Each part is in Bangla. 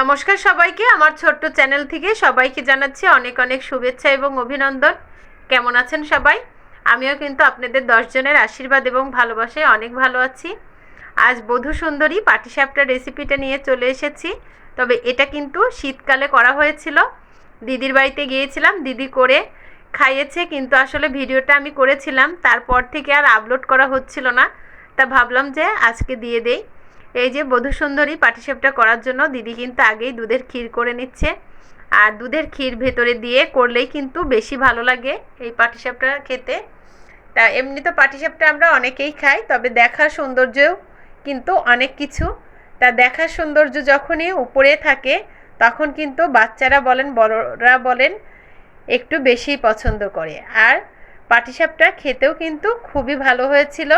নমস্কার সবাইকে, আমার ছোট্ট চ্যানেল থেকে সবাইকে জানাচ্ছি অনেক অনেক শুভেচ্ছা এবং অভিনন্দন। কেমন আছেন সবাই? আমিও কিন্তু আপনাদের দশজনের আশীর্বাদ এবং ভালোবাসায় অনেক ভালো আছি। আজ বধূ সুন্দরী পাটিসাপটা রেসিপিটা নিয়ে চলে এসেছি। তবে এটা কিন্তু শীতকালে করা হয়েছিল। দিদির বাড়িতে গিয়েছিলাম, দিদি করে খাইয়েছে, কিন্তু আসলে ভিডিওটা আমি করেছিলাম। তারপর থেকে আর আপলোড করা হচ্ছিল না। তা ভাবলাম যে আজকে দিয়ে দেই। এই যে বধূ সুন্দরী পাটিসাপটা করার জন্য দিদি কিন্তু আগেই দুধের ক্ষীর করে নিচ্ছে। আর দুধের ক্ষীর ভেতরে দিয়ে করলেই কিন্তু বেশি ভালো লাগে এই পাটিসাপটা খেতে। তা এমনি তো পাটিসাপটা আমরা অনেকেই খাই, তবে দেখার সৌন্দর্যও কিন্তু অনেক কিছু। তা দেখার সৌন্দর্য যখনই উপরে থাকে, তখন কিন্তু বাচ্চারা বলেন, বড়রা বলেন, একটু বেশি পছন্দ করে। আর পাটিসাপটা খেতেও কিন্তু খুবই ভালো হয়েছিল।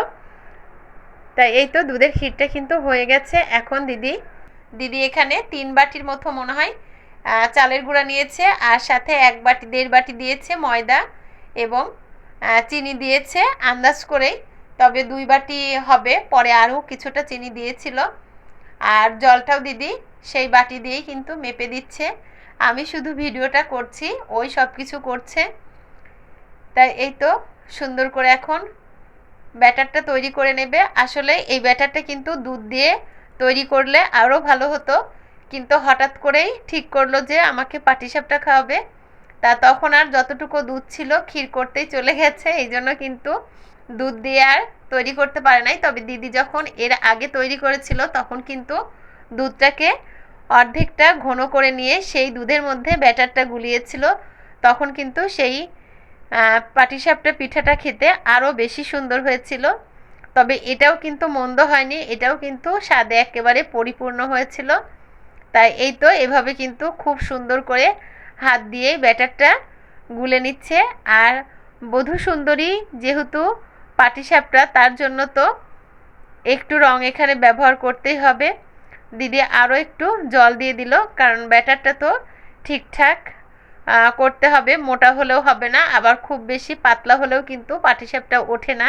তাই এই তো দুধের ক্ষীরটা কিন্তু হয়ে গেছে। এখন দিদি দিদি এখানে তিন বাটির মতো মনে হয় চালের গুঁড়া নিয়েছে আর সাথে এক বাটি, দেড় বাটি দিয়েছে ময়দা এবং চিনি দিয়েছে আন্দাজ করেই। তবে দুই বাটি হবে, পরে আরও কিছুটা চিনি দিয়েছিল। আর জলটাও দিদি সেই বাটি দিয়েই কিন্তু মেপে দিচ্ছে। আমি শুধু ভিডিওটা করছি, ওই সব কিছু করছে। তাই এই তো সুন্দর করে এখন ব্যাটারটা তৈরি করে নেবে। আসলে এই ব্যাটারটা কিন্তু দুধ দিয়ে তৈরি করলে আরও ভালো হতো। কিন্তু হঠাৎ করেই ঠিক করল যে আমাকে পাটিসাপটা খাওয়াবে। তা তখন আর যতটুকু দুধ ছিল ক্ষীর করতেই চলে গেছে। এই জন্য কিন্তু দুধ দিয়ে আর তৈরি করতে পারে নাই। তবে দিদি যখন এর আগে তৈরি করেছিল, তখন কিন্তু দুধটাকে অর্ধেকটা ঘন করে নিয়ে সেই দুধের মধ্যে ব্যাটারটা গুলিয়েছিল। তখন কিন্তু সেই পাটিসাপটা পিঠাটা খেতে আরও বেশি সুন্দর হয়েছিল। তবে এটাও কিন্তু মন্দ হয়নি, এটাও কিন্তু স্বাদে একেবারে পরিপূর্ণ হয়েছিল। তাই এই তো এভাবে কিন্তু খুব সুন্দর করে হাত দিয়ে ব্যাটারটা গুলে নিচ্ছে। আর বধূ সুন্দরী যেহেতু পাটিসাপটা তার জন্য তো একটু রং এখানে ব্যবহার করতেই হবে। দিদি আরও একটু জল দিয়ে দিল, কারণ ব্যাটারটা তো ঠিকঠাক করতে হবে, মোটা হলেও হবে না, আবার খুব বেশি পাতলা হলেও কিন্তু পাটিসাপটা ওঠে না।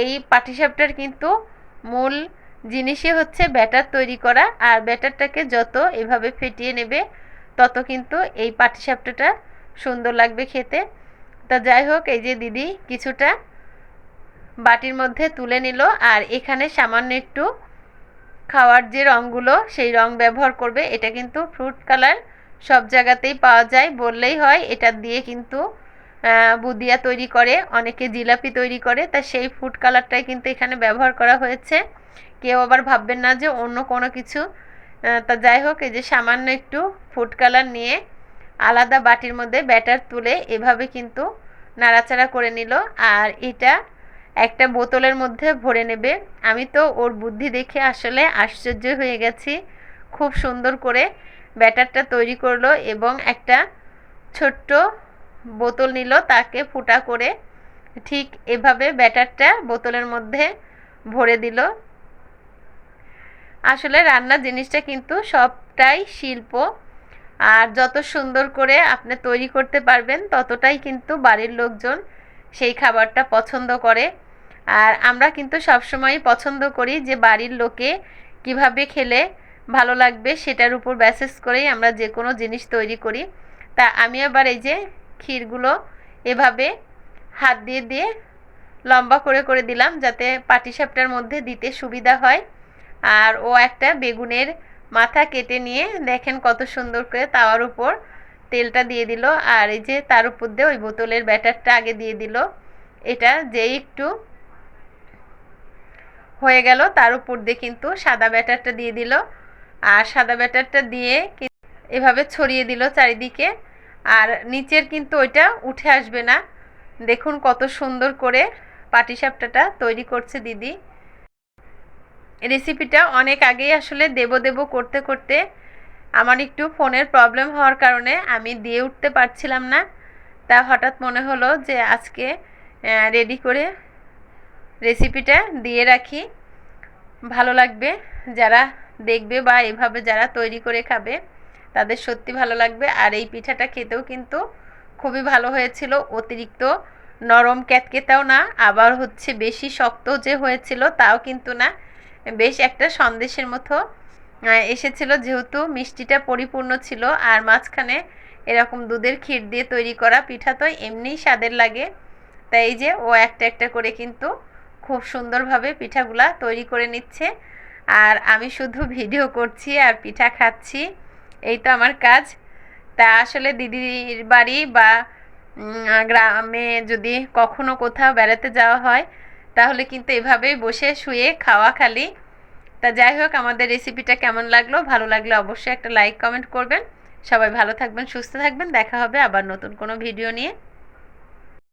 এই পাটিসাপটার কিন্তু মূল জিনিসই হচ্ছে ব্যাটার তৈরি করা, আর ব্যাটারটাকে যত এভাবে ফেটিয়ে নেবে, তত কিন্তু এই পাটিসাপটাটা সুন্দর লাগবে খেতে। তা যাই হোক, এই যে দিদি কিছুটা বাটির মধ্যে তুলে নিল, আর এখানে সামান্য একটু খাওয়ার যে রঙগুলো, সেই রং ব্যবহার করবে, এটা কিন্তু ফ্রুট কালার। সব জায়গাতেই পাওয়া যায়। বললেই হয়, এটা দিয়ে কিন্তু বুদিয়া তৈরি করে, অনেকে জিলাপি তৈরি করে, তা সেই ফুড কালারটাই কিন্তু এখানে ব্যবহার করা হয়েছে। কেউ আবার ভাববেন না যে অন্য কোনো কিছু তা যাই হোক, এই যে সামান্য একটু ফুড কালার নিয়ে আলাদা বাটির মধ্যে ব্যাটার তুলে এভাবে কিন্তু নাড়াচাড়া করে নিল। আর এটা একটা বোতলের মধ্যে ভরে নেবে। আমি তো ওর বুদ্ধি দেখে আসলে আশ্চর্য হয়ে গেছি। খুব সুন্দর করে ব্যাটারটা তৈরি করল এবং একটা ছোট্ট বোতল নিল, তাকে ফুটা করে ঠিক এভাবে ব্যাটারটা বোতলের মধ্যে ভরে দিল। আসলে রান্না জিনিসটা কিন্তু সবটাই শিল্প, আর যত সুন্দর করে আপনি তৈরি করতে পারবেন, ততটাই কিন্তু বাড়ির লোকজন সেই খাবারটা পছন্দ করে। আর আমরা কিন্তু সবসময় পছন্দ করি যে বাড়ির লোকে কীভাবে খেলে ভালো লাগবে, সেটার উপর ব্যাসেস করেই আমরা যে কোনো জিনিস তৈরি করি। তা আমি আবার এই যে ক্ষীরগুলো এভাবে হাত দিয়ে দিয়ে লম্বা করে করে দিলাম যাতে পাটিসাপটার মধ্যে দিতে সুবিধা হয়। আর ও একটা বেগুনের মাথা কেটে নিয়ে দেখেন কত সুন্দর করে তাওয়ার উপর তেলটা দিয়ে দিল। আর এই যে তার উপর দিয়ে ওই বোতলের ব্যাটারটা আগে দিয়ে দিল। এটা যেই একটু হয়ে গেল, তার উপর দিয়ে কিন্তু সাদা ব্যাটারটা দিয়ে দিল। আর সাদা ব্যাটারটা দিয়ে এভাবে ছড়িয়ে দিল চারিদিকে। আর নিচের কিন্তু ওইটা উঠে আসবে না। দেখুন কত সুন্দর করে পাটিসাপটাটা তৈরি করছে দিদি। রেসিপিটা অনেক আগেই আসলে দেব দেব করতে করতে আমার একটু ফোনের প্রবলেম হওয়ার কারণে আমি দিয়ে উঠতে পারছিলাম না। তা হঠাৎ মনে হলো যে আজকে রেডি করে রেসিপিটা দিয়ে রাখি। ভালো লাগবে যারা দেখবে বা এভাবে যারা তৈরি করে খাবে, তাদের সত্যি ভালো লাগবে। আর এই পিঠাটা খেতেও কিন্তু খুবই ভালো হয়েছিল। অতিরিক্ত নরম ক্যাতকেতাও না, আবার হচ্ছে বেশি শক্ত যে হয়েছিল তাও কিন্তু না। বেশ একটা সন্দেশের মতো এসেছিল। যেহেতু মিষ্টিটা পরিপূর্ণ ছিল আর মাঝখানে এরকম দুধের ক্ষীর দিয়ে তৈরি করা পিঠা তো এমনিই স্বাদের লাগে। তাই এই যে ও একটা একটা করে কিন্তু খুব সুন্দরভাবে পিঠাগুলা তৈরি করে নিচ্ছে। আর আমি শুধু ভিডিও করছি আর পিঠা খাচ্ছি। এই তো আমার কাজ। তা আসলে দিদির বাড়ি বা গ্রামে যদি কখনো কোথাও বেড়াতে যাওয়া হয়, তাহলে কিন্তু এভাবেই বসে শুয়ে খাওয়া খালি। তা যাই হোক, আমাদের রেসিপিটা কেমন লাগল? ভালো লাগলে অবশ্যই একটা লাইক কমেন্ট করবেন। সবাই ভালো থাকবেন, সুস্থ থাকবেন। দেখা হবে আবার নতুন কোনো ভিডিও নিয়ে।